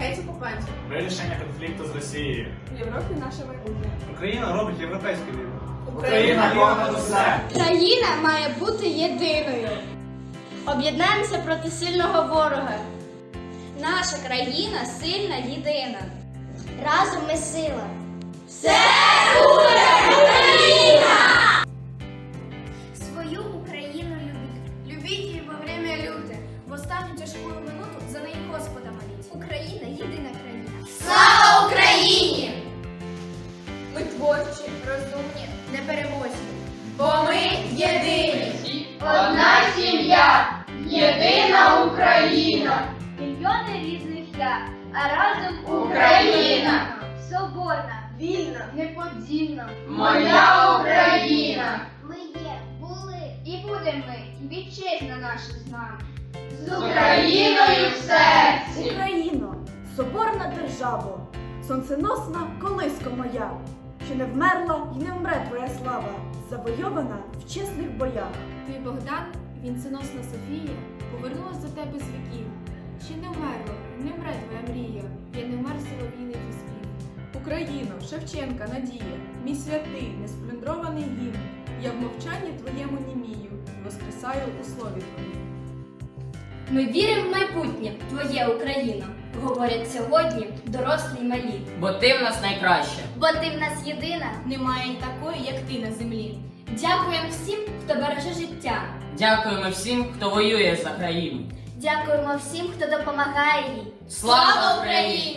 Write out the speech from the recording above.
Геть окупантів. Вирішення конфлікту з Росією. В Європі наше майбутнє. Україна робить європейський вибір. Україна понад усе. Країна має бути єдиною. Об'єднаємося проти сильного ворога. Наша країна сильна єдина. Разом ми сила. Творчі, розумні, Непереможні. бо ми єдині. Одна сім'я, єдина Україна. Мільйони різних я, а разом Україна. Соборна, вільна, неподільна. Моя Україна. Ми є, були і будемо ми, вітчизна наша з нами. З Україною в серці. Україно, соборна державо, сонценосна колиско моя, що не вмерла й не вмре твоя слава, завойована в чесних боях. Твій Богдан, вінценосна Софія, повернулась до тебе з віків. Ще не вмерла, не вмре твоя мрія, я не вмер солов'їний твій спів. Україно, Шевченка, Надія, мій святий, несплюндрований гімн, я в мовчанні твоєму німію, воскресаю у слові твоїм. Ми віримо в майбутнє, твоє Україна. Говорять сьогодні дорослі й малі. Бо ти в нас найкраща. Бо ти в нас єдина. Немає й такої, як ти на землі. Дякуємо всім, хто береже життя. Дякуємо всім, хто воює за країну. Дякуємо всім, хто допомагає їй. Слава Україні!